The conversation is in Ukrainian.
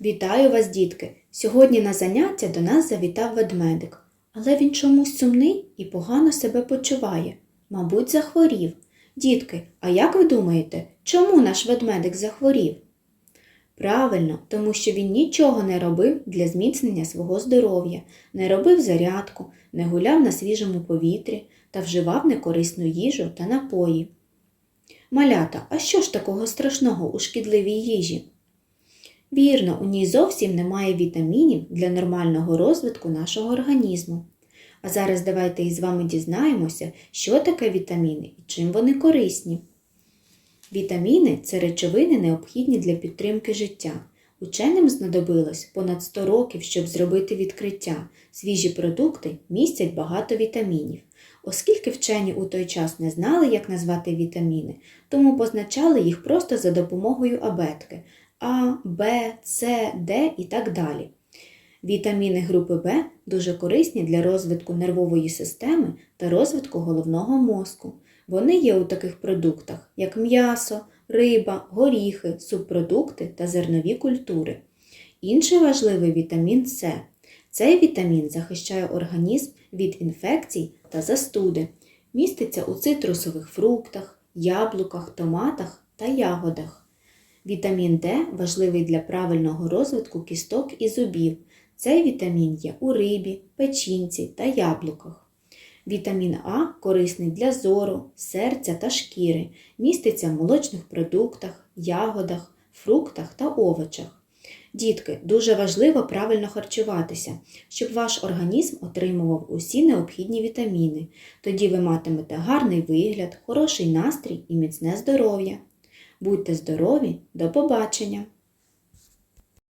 Вітаю вас, дітки! Сьогодні на заняття до нас завітав ведмедик, але він чомусь сумний і погано себе почуває, мабуть, захворів. Дітки, а як ви думаєте, чому наш ведмедик захворів? Правильно, тому що він нічого не робив для зміцнення свого здоров'я, не робив зарядку, не гуляв на свіжому повітрі, та вживав некорисну їжу та напої. Малята, а що ж такого страшного у шкідливій їжі? Вірно, у ній зовсім немає вітамінів для нормального розвитку нашого організму. А зараз давайте із вами дізнаємося, що таке вітаміни і чим вони корисні. Вітаміни це речовини, необхідні для підтримки життя. Ученим знадобилось понад 100 років, щоб зробити відкриття. Свіжі продукти містять багато вітамінів. Оскільки вчені у той час не знали, як назвати вітаміни, тому позначали їх просто за допомогою абетки А, Б, С, Д і так далі. Вітаміни групи В дуже корисні для розвитку нервової системи та розвитку головного мозку. Вони є у таких продуктах, як м'ясо, риба, горіхи, субпродукти та зернові культури. Інший важливий вітамін С. Цей вітамін захищає організм від інфекцій та застуди. Міститься у цитрусових фруктах, яблуках, томатах та ягодах. Вітамін Д важливий для правильного розвитку кісток і зубів. Цей вітамін є у рибі, печінці та яблуках. Вітамін А корисний для зору, серця та шкіри, міститься в молочних продуктах, ягодах, фруктах та овочах. Дітки, дуже важливо правильно харчуватися, щоб ваш організм отримував усі необхідні вітаміни. Тоді ви матимете гарний вигляд, хороший настрій і міцне здоров'я. Будьте здорові, до побачення!